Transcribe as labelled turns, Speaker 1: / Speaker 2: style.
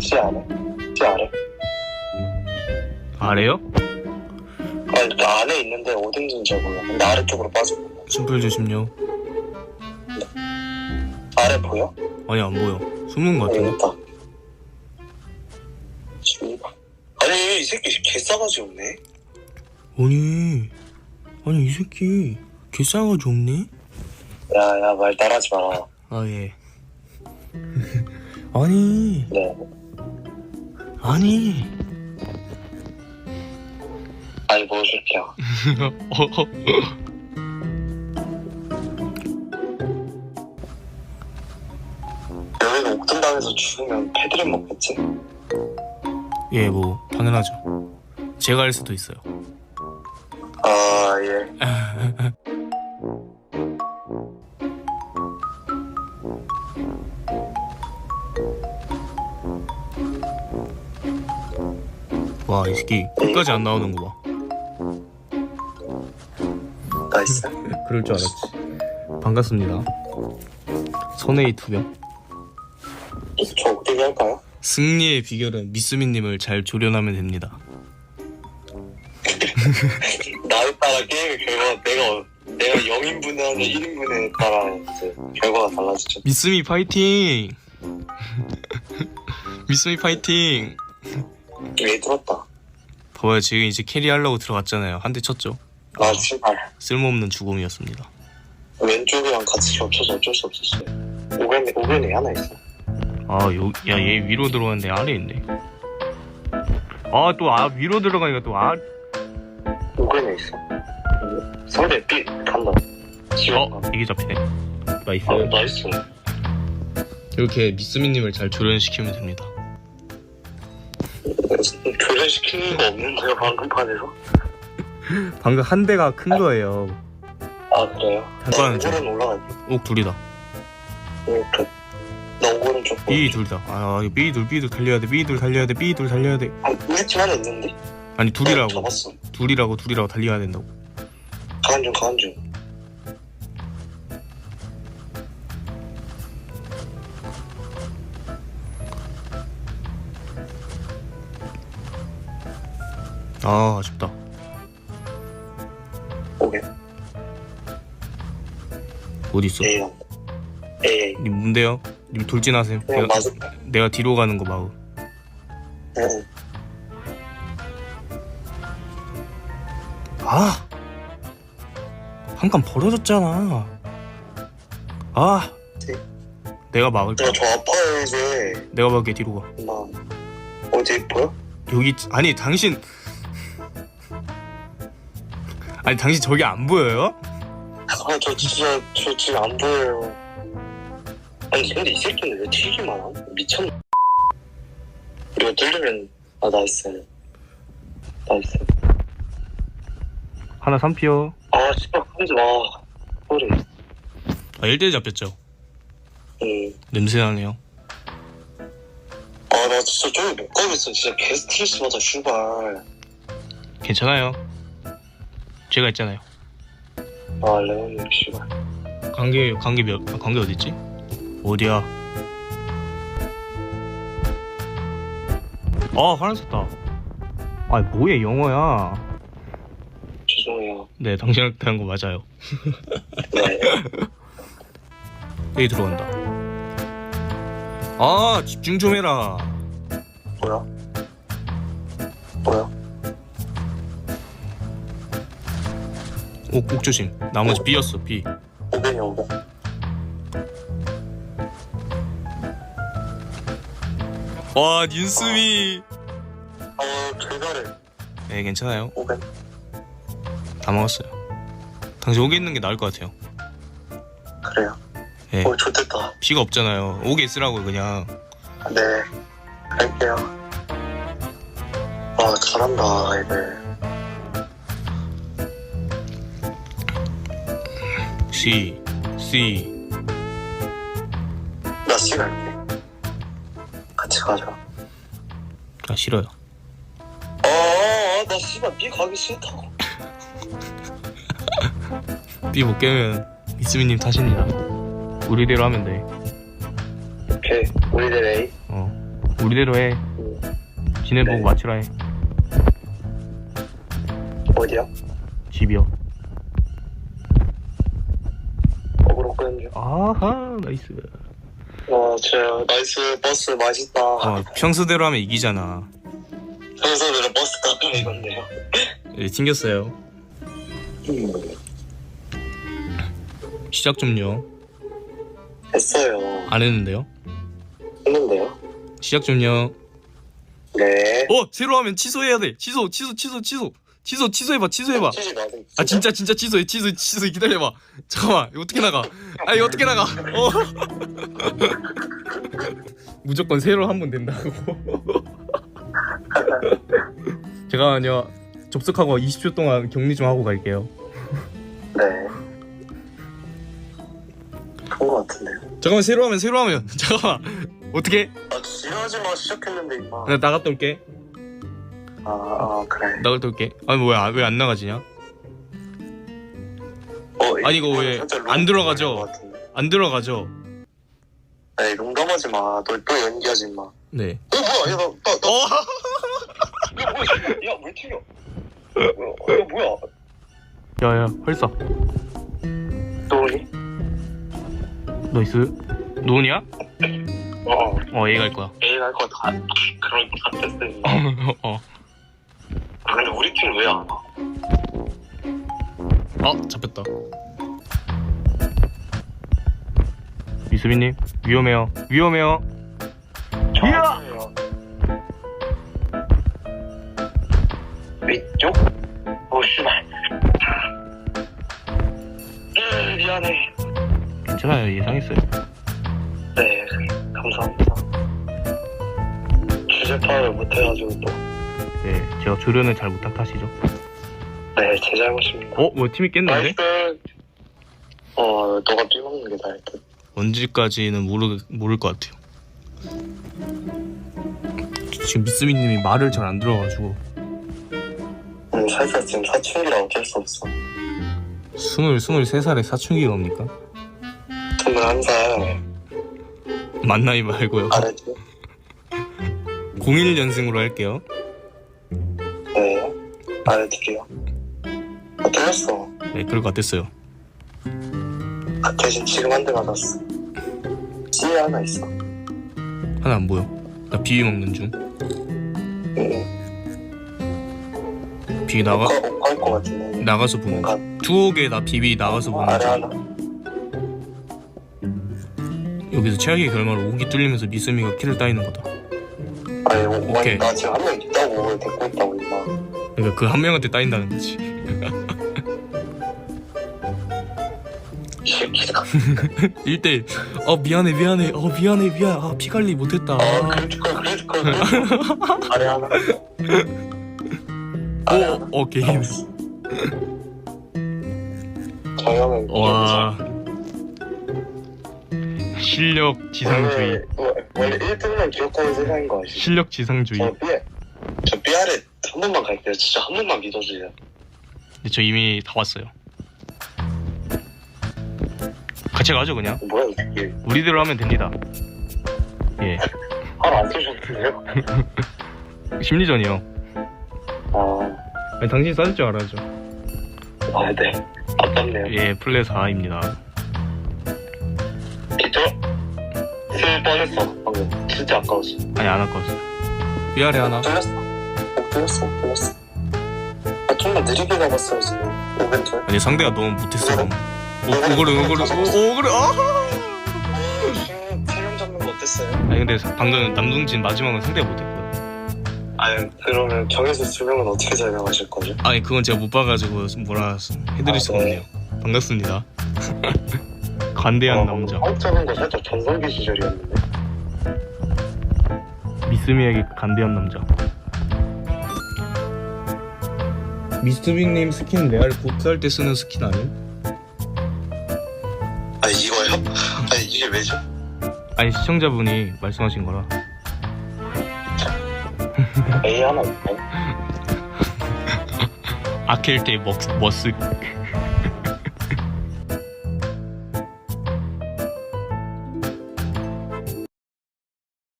Speaker 1: C 안에? C 아래?
Speaker 2: 아래요?
Speaker 1: 아니 그 안에 있는데 어딘지는 잘 몰라 근데 아래쪽으로 빠지고
Speaker 2: 숨풀 조심요.
Speaker 1: 아래 보여?
Speaker 2: 아니 안 보여. 것
Speaker 1: 여기
Speaker 2: 같은데.
Speaker 1: 있다 씨발. 아니 이 새끼 개싸가지 없네
Speaker 2: 아니 아니 이 새끼 개싸가지 없네.
Speaker 1: 야야 말 따라하지 마라
Speaker 2: 아 예. 아니
Speaker 1: 네
Speaker 2: 아니.
Speaker 1: 아니 뭐
Speaker 2: 어,
Speaker 1: 여기가 옥든당에서 죽으면 패드립 먹겠지?
Speaker 2: 예, 뭐 당연하죠. 제가 할 수도 있어요.
Speaker 1: 아 예
Speaker 2: 와, 이 새끼 끝까지 안 나오는 거 봐.
Speaker 1: 나이스
Speaker 2: 그럴 줄 알았지. 반갑습니다. 선혜이 투병.
Speaker 1: 저 옥대기 할까요?
Speaker 2: 승리의 비결은 미스미님을 잘 조련하면 됩니다.
Speaker 1: 나에 따라 게임의 결과가 내가 어- 내가 0인분에 하냐 1인분에 따라 이제 결과가 달라지죠
Speaker 2: 미스미 파이팅! 미스미 파이팅!
Speaker 1: 왜 들었다
Speaker 2: 봐봐요, 지금 이제 캐리 하려고 들어갔잖아요. 한 대 쳤죠.
Speaker 1: 나 씨발
Speaker 2: 쓸모없는 죽음이었습니다.
Speaker 1: 왼쪽이랑 같이 겹쳐서 어쩔 수 없었어요 오겐 오겐이 하나 있어
Speaker 2: 아, 요, 야, 얘 위로 들어갔는데 아래 있네. 아, 또, 아, 위로 들어가니까 또, 아,
Speaker 1: 오겐에 있어 상대 B 간다 지금
Speaker 2: 어, 이게 잡히네. 나이스.
Speaker 1: 아 나이스
Speaker 2: 이렇게 미스미님을 잘 조련시키면 됩니다.
Speaker 1: 교전시키는 거 없는데요 방금 판에서?
Speaker 2: 방금 한 대가 큰 거예요.
Speaker 1: 아 그래요?
Speaker 2: 잠깐,
Speaker 1: 나 오골은 올라갈게
Speaker 2: 옥 둘이다.
Speaker 1: 이렇게 나 오골은 좀
Speaker 2: B 둘이다. 아, 이거 B 둘, B 둘 달려야 돼. B 둘 달려야 돼. B 둘 달려야 돼.
Speaker 1: 아, 우리 팀 하나 있는데?
Speaker 2: 아니,
Speaker 1: 어,
Speaker 2: 둘이라고.
Speaker 1: 잡았어
Speaker 2: 둘이라고, 둘이라고 달려야 된다고.
Speaker 1: 가는 중 가는 중
Speaker 2: 아, 아쉽다.
Speaker 1: 오겐
Speaker 2: 어디 있어?
Speaker 1: A 간다 A
Speaker 2: 님 뭔데요? 님 돌진하세요.
Speaker 1: 그냥
Speaker 2: 내가,
Speaker 1: 맞을
Speaker 2: 내가 뒤로 가는 거 마우.
Speaker 1: 응
Speaker 2: 아! 한 칸 벌어졌잖아. 아!
Speaker 1: 네.
Speaker 2: 내가 막을까?
Speaker 1: 야, 저 아파요 이제
Speaker 2: 내가 막게 뒤로 가.
Speaker 1: 나 어디 보여?
Speaker 2: 여기 있- 아니 당신 아니 당신 저기 안 보여요?
Speaker 1: 아 저 진짜 저 지금 안 보여요. 아니 근데 이 새끼는 왜 튀기만 함? 미쳤나? 이거 뚫리면 아 나이스. 나이스.
Speaker 2: 하나 3피어
Speaker 1: 아 씨발 하지 마. 소리
Speaker 2: 아 1대1 잡혔죠?
Speaker 1: 응아나
Speaker 2: 냄새나네요.
Speaker 1: 진짜 저기 못 가겠어. 진짜 개 스트레스 받아 슈발.
Speaker 2: 괜찮아요 제가 있잖아요.
Speaker 1: 아 레온님 씨발
Speaker 2: 관계 관계 몇 아, 관계 어딨지? 어디야? 아 화났었다. 아 뭐해 영어야?
Speaker 1: 죄송해요.
Speaker 2: 네 당신한테 한거 맞아요.
Speaker 1: 네
Speaker 2: 여기 들어간다. 아 집중 좀 해라.
Speaker 1: 뭐야? 뭐야?
Speaker 2: 옥, 옥 조심. 나머지 B였어 B.
Speaker 1: 오벤이 오벤
Speaker 2: 와 뉴스미.
Speaker 1: 아 개잘해
Speaker 2: 네 괜찮아요.
Speaker 1: 오벤
Speaker 2: 다 먹었어요. 당신 옥에 있는 게 나을 것 같아요.
Speaker 1: 그래요?
Speaker 2: 네.
Speaker 1: 어 좋됐다.
Speaker 2: B가 없잖아요. 옥에 쓰라고 그냥.
Speaker 1: 네 갈게요. 아 잘한다 애들
Speaker 2: C C
Speaker 1: 나 C 갈게 같이 가자
Speaker 2: 아 싫어요
Speaker 1: 아 나 씨발 B 가기 싫다고
Speaker 2: B 못 깨면 이수민님 탓입니다 우리대로 하면 돼
Speaker 1: 오케이 우리들 A
Speaker 2: 어. 우리대로 해.
Speaker 1: 음,
Speaker 2: 지네보고
Speaker 1: 네.
Speaker 2: 맞추라 해.
Speaker 1: 어디야?
Speaker 2: 집이요.
Speaker 1: 중.
Speaker 2: 아하, 나이스.
Speaker 1: 와, 제 나이스 버스 맛있다.
Speaker 2: 어, 평소대로 하면 이기잖아.
Speaker 1: 평소대로 버스 가끔 이건데요.
Speaker 2: 예, 튕겼어요.
Speaker 1: 음,
Speaker 2: 시작 좀요.
Speaker 1: 했어요.
Speaker 2: 안 했는데요?
Speaker 1: 했는데요?
Speaker 2: 시작 좀요.
Speaker 1: 네.
Speaker 2: 어, 새로 하면 취소해야 돼. 취소, 취소, 취소, 취소. 취소, 취소해봐, 취소해봐.
Speaker 1: 치지 마세요.
Speaker 2: 아, 진짜, 진짜 취소해, 취소, 취소. 기다려봐. 잠깐만, 이거 어떻게 나가? 아, 이거 어떻게 나가? 어. 무조건 새로 하면 된다고. 잠깐만요. 접속하고 20초 동안 격리 좀 하고 갈게요.
Speaker 1: 네. 그런 거 같은데요.
Speaker 2: 잠깐만, 새로 하면, 새로 하면. 잠깐만. 어떻게?
Speaker 1: 아, 지랄하지 마. 시작했는데, 임마.
Speaker 2: 나 나갔다 올게.
Speaker 1: 아, 아, 그래.
Speaker 2: 나갔다 올게. 아니, 뭐야, 왜 안 나가지냐?
Speaker 1: 어,
Speaker 2: 아니, 이거 왜
Speaker 1: 살짝 안롱
Speaker 2: 들어가죠?
Speaker 1: 걸린 것 같은데.
Speaker 2: 안 들어가죠?
Speaker 1: 에이, 농담하지 마. 너 또 연기하지 마. 어,
Speaker 2: 네.
Speaker 1: 뭐야? 야, 나, 나, 나.
Speaker 2: 어?
Speaker 1: 야, 뭐야? 야, 왜 튀겨? 뭐야? 야, 뭐야?
Speaker 2: 야, 야, 헐써.
Speaker 1: 너니?
Speaker 2: 너이스. 노은이야?
Speaker 1: 어,
Speaker 2: 어, 얘갈 거야.
Speaker 1: A 갈거 다, 그럴 것 같았어. 임마.
Speaker 2: 어.
Speaker 1: 아, 안 와?
Speaker 2: 어, 잡혔다. 미수빈님, 위험해요. 위험해요. 이야!
Speaker 1: 위쪽? 오, 씨발. 음, 미안해.
Speaker 2: 괜찮아요, 예상했어요.
Speaker 1: 네, 감사합니다. 주제 파악을 못해가지고 또.
Speaker 2: 네, 제가 조련을 잘 못한 탓이죠.
Speaker 1: 네, 제 잘못입니다.
Speaker 2: 어, 뭐 팀이 깼는데?
Speaker 1: 나이스. 어, 너가 삐 먹는 게 나을 듯.
Speaker 2: 언제까지는 모르, 모를 것 같아요. 지금 미스미님이 말을 잘 안 들어가지고
Speaker 1: 음, 살짝 지금 사춘기라 어쩔 수 없어.
Speaker 2: 스물 스물세 살에 사춘기가 옵니까?
Speaker 1: 21살.
Speaker 2: 만나이 말고요.
Speaker 1: 알았지?
Speaker 2: 01년생으로 할게요.
Speaker 1: 아, 틀렸어.
Speaker 2: 네, 그럴 것 같았어요.
Speaker 1: 아, 대신 지금 한 대 맞았어. C에 하나 있어.
Speaker 2: 하나 안 보여. 나 비비 먹는 중.
Speaker 1: 응.
Speaker 2: 비비 나가
Speaker 1: 할것 같은데.
Speaker 2: 나가서 보는 중.
Speaker 1: 뭔가
Speaker 2: 두옥에 나 비비 나가서 보는
Speaker 1: 아래
Speaker 2: 중.
Speaker 1: 하나.
Speaker 2: 여기서 최악의 결말로 옥이 뚫리면서 미스미가 키를 따이는 거다.
Speaker 1: 아니, 오,
Speaker 2: 오케이.
Speaker 1: 아니, 나 지금 한 명 있다고 데리고.
Speaker 2: 그러니까 그 한 명한테 따인다는 거지. 1대1. 어 미안해 미안해. 어 미안해 미안. 아 피관리 못했다.
Speaker 1: 아, 그래줄 걸, 그래줄 걸. 아래 하나. 아래 하나.
Speaker 2: 오, 어 게임.
Speaker 1: 저 형은.
Speaker 2: 와. 실력 지상주의.
Speaker 1: 원래, 원래 1등만 기억하는 세상인 거 아시죠?
Speaker 2: 실력 지상주의.
Speaker 1: 저 삐, 삐아래 한 번만 갈게요. 진짜 한 번만 믿어주세요.
Speaker 2: 근데 저 이미 다 왔어요. 같이 가죠 그냥.
Speaker 1: 뭐야, 이 새끼.
Speaker 2: 우리대로 하면 됩니다. 예.
Speaker 1: 하나 안 쓰셨는데요?
Speaker 2: 심리전이요.
Speaker 1: 아,
Speaker 2: 아니, 당신 싸줄 줄 알아죠.
Speaker 1: 아, 네. 아깝네요.
Speaker 2: 예, 플레이 4입니다.
Speaker 1: 기절? 쓸 뻔했어, 방금. 진짜 아까웠어.
Speaker 2: 아니 안 아까웠어요. 위아래 하나.
Speaker 1: 틀렸어. 어, 틀렸어, 틀렸어. 아, 좀만 느리게 가봤어요, 지금. 오벤절.
Speaker 2: 아니 상대가 너무 못했어. 오, 오그를 오그를 오, 오그를 아!
Speaker 1: 세명 잡는 거 어땠어요?
Speaker 2: 아니 근데 방금 남동진 마지막은 상대가 못했고요.
Speaker 1: 아니, 그러면 정해서 두 명은 어떻게 설명하실 거죠?
Speaker 2: 아니 그건 제가 못 봐가지고 뭐라 해드릴
Speaker 1: 아,
Speaker 2: 수가
Speaker 1: 네.
Speaker 2: 없네요. 반갑습니다. 관대한 남자.
Speaker 1: 어, 잡은 거 살짝 전성기 시절이었는데.
Speaker 2: 미스미에게 간대한 남자. 미스트빅님 스킨 레알 고트할 때 쓰는 스킨 아니에요?
Speaker 1: 아니, 이거요? 아니, 이게 왜죠?
Speaker 2: 아니 시청자분이 말씀하신 거라.
Speaker 1: A 하나 있나요?
Speaker 2: 아켈 때 머스 머스